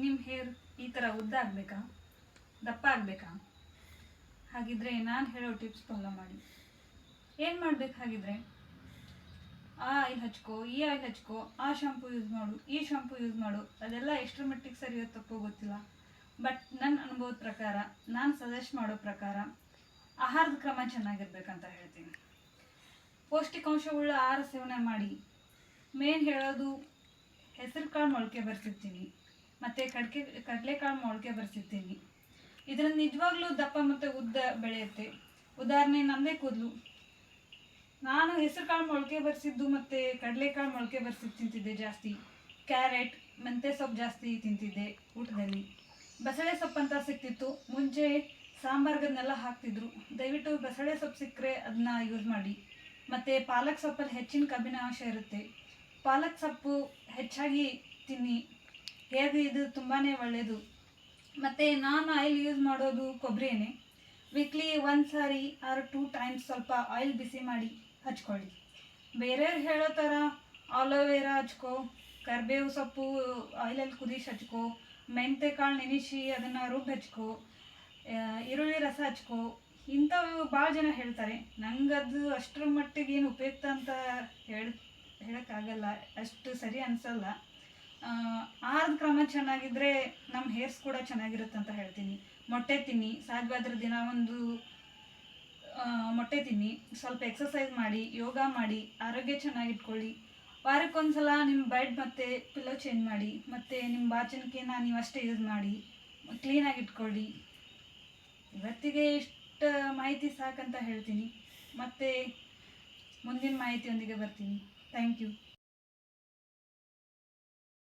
ನಿಮ್ಮ ಹೇರ್ ಈ ಥರ ಉದ್ದ ಆಗಬೇಕಾ? ದಪ್ಪ ಆಗಬೇಕಾ? ಹಾಗಿದ್ರೆ ನಾನು ಹೇಳೋ ಟಿಪ್ಸ್ ಫಾಲೋ ಮಾಡಿ. ಏನು ಮಾಡ್ಬೇಕು ಹಾಗಿದ್ರೆ? ಆ ಆಯಿಲ್ ಹಚ್ಕೋ, ಈ ಆಯಿಲ್ ಹಚ್ಕೋ, ಆ ಶಾಂಪು ಯೂಸ್ ಮಾಡು, ಈ ಶಾಂಪು ಯೂಸ್ ಮಾಡು. ಅದೆಲ್ಲ ಎಷ್ಟರ ಮಟ್ಟಿಗೆ ಸರಿಯೋ ತಪ್ಪೋ ಗೊತ್ತಿಲ್ಲ. ಬಟ್ ನನ್ನ ಅನುಭವದ ಪ್ರಕಾರ, ನಾನು ಸಜೆಸ್ಟ್ ಮಾಡೋ ಪ್ರಕಾರ, ಆಹಾರದ ಕ್ರಮ ಚೆನ್ನಾಗಿರ್ಬೇಕಂತ ಹೇಳ್ತೀನಿ. ಪೌಷ್ಟಿಕಾಂಶವುಳ್ಳ ಆಹಾರ ಸೇವನೆ ಮಾಡಿ. ಮೇನ್ ಹೇಳೋದು ಹೆಸರು ಕಾಳು ಮೊಳಕೆ ಬರ್ಸಿರ್ತೀನಿ ಮತ್ತು ಕಡ್ಕೆ, ಕಡಲೆಕಾಳು ಮೊಳಕೆ ಬರ್ಸಿರ್ತೀನಿ. ಇದರಲ್ಲಿ ನಿಜವಾಗ್ಲೂ ದಪ್ಪ ಮತ್ತು ಉದ್ದ ಬೆಳೆಯುತ್ತೆ. ಉದಾಹರಣೆ ನನ್ನದೇ ಕೂದಲು. ನಾನು ಹೆಸರು ಕಾಳು ಮೊಳಕೆ ಬರೆಸಿದ್ದು ಮತ್ತು ಕಡಲೆಕಾಳು ಮೊಳಕೆ ಬರ್ಸಿದ್ದು ತಿಂತಿದ್ದೆ ಜಾಸ್ತಿ. ಕ್ಯಾರೆಟ್, ಮೆಂತ್ಯ ಸೊಪ್ಪು ಜಾಸ್ತಿ ತಿಂತಿದ್ದೆ ಊಟದಲ್ಲಿ. ಬಸಳೆ ಸೊಪ್ಪು ಅಂತ ಸಿಕ್ತಿತ್ತು. ಮುಂಚೆ ಸಾಂಬಾರ್ಗದನ್ನೆಲ್ಲ ಹಾಕ್ತಿದ್ರು. ದಯವಿಟ್ಟು ಬಸಳೆ ಸೊಪ್ಪು ಸಿಕ್ಕರೆ ಅದನ್ನ ಯೂಸ್ ಮಾಡಿ. ಮತ್ತು ಪಾಲಕ್ ಸೊಪ್ಪಲ್ಲಿ ಹೆಚ್ಚಿನ ಕಬ್ಬಿನಾಂಶ ಇರುತ್ತೆ. ಪಾಲಕ್ ಸೊಪ್ಪು ಹೆಚ್ಚಾಗಿ ತಿನ್ನಿ. ಹೇಗೆ ಇದು ತುಂಬಾ ಒಳ್ಳೆಯದು ಮತ್ತು ನಾನು ಆಯಿಲ್ ಯೂಸ್ ಮಾಡೋದು ಕೊಬ್ಬರಿ ವೀಕ್ಲಿ ಒಂದು ಸಾರಿ ಆರ್ ಟೂ ಟೈಮ್ಸ್ ಸ್ವಲ್ಪ ಆಯಿಲ್ ಬಿಸಿ ಮಾಡಿ ಹಚ್ಕೊಳ್ಳಿ. ಬೇರೆಯವ್ರು ಹೇಳೋ ಥರ ಆಲೋವೆರಾ ಹಚ್ಕೋ, ಕರಿಬೇವು ಸೊಪ್ಪು ಆಯಿಲಲ್ಲಿ ಕುದಿಸಿ ಹಚ್ಕೋ ಮೆಂತೆ ಕಾಳು ನೆನೆಸಿ ಅದನ್ನು ರುಬ್ಬಿ ಹಚ್ಕೋ ಈರುಳ್ಳಿ ರಸ ಹಚ್ಕೋ. ಇಂಥವು ಭಾಳ ಜನ ಹೇಳ್ತಾರೆ. ನಂಗೆ ಅದು ಅಷ್ಟರ ಮಟ್ಟಿಗೆ ಏನು ಉಪಯುಕ್ತ ಅಂತ ಹೇಳಿ ಹೇಳೋಕ್ಕಾಗಲ್ಲ ಅಷ್ಟು ಸರಿ ಅನಿಸಲ್ಲ. ಆಹಾರದ ಕ್ರಮ ಚೆನ್ನಾಗಿದ್ರೆ ನಮ್ಮ ಹೇರ್ಸ್ ಕೂಡ ಚೆನ್ನಾಗಿರುತ್ತೆ ಅಂತ ಹೇಳ್ತೀನಿ. ಮೊಟ್ಟೆ ತಿನ್ನಿ ಸಾಧ್ಯವಾದ್ರ ದಿನ ಒಂದು ಮೊಟ್ಟೆ ತಿನ್ನಿ, ಸ್ವಲ್ಪ ಎಕ್ಸಸೈಸ್ ಮಾಡಿ, ಯೋಗ ಮಾಡಿ, ಆರೋಗ್ಯ ಚೆನ್ನಾಗಿಟ್ಕೊಳ್ಳಿ ವಾರಕ್ಕೊಂದ್ಸಲ ನಿಮ್ಮ ಬೆಡ್ ಮತ್ತು ಪಿಲ್ಲೋ ಚೇಂಜ್ ಮಾಡಿ, ಮತ್ತು ನಿಮ್ಮ ಬಾಚನಿಕೆನ ನೀವು ಅಷ್ಟೇ ಯೂಸ್ ಮಾಡಿ ಕ್ಲೀನಾಗಿ ಇಟ್ಕೊಳ್ಳಿ. ಇವತ್ತಿಗೆ ಇಷ್ಟು ಮಾಹಿತಿ ಸಾಕಂತ ಹೇಳ್ತೀನಿ. ಮತ್ತು ಮುಂದಿನ ಮಾಹಿತಿಯೊಂದಿಗೆ ಬರ್ತೀನಿ. Thank you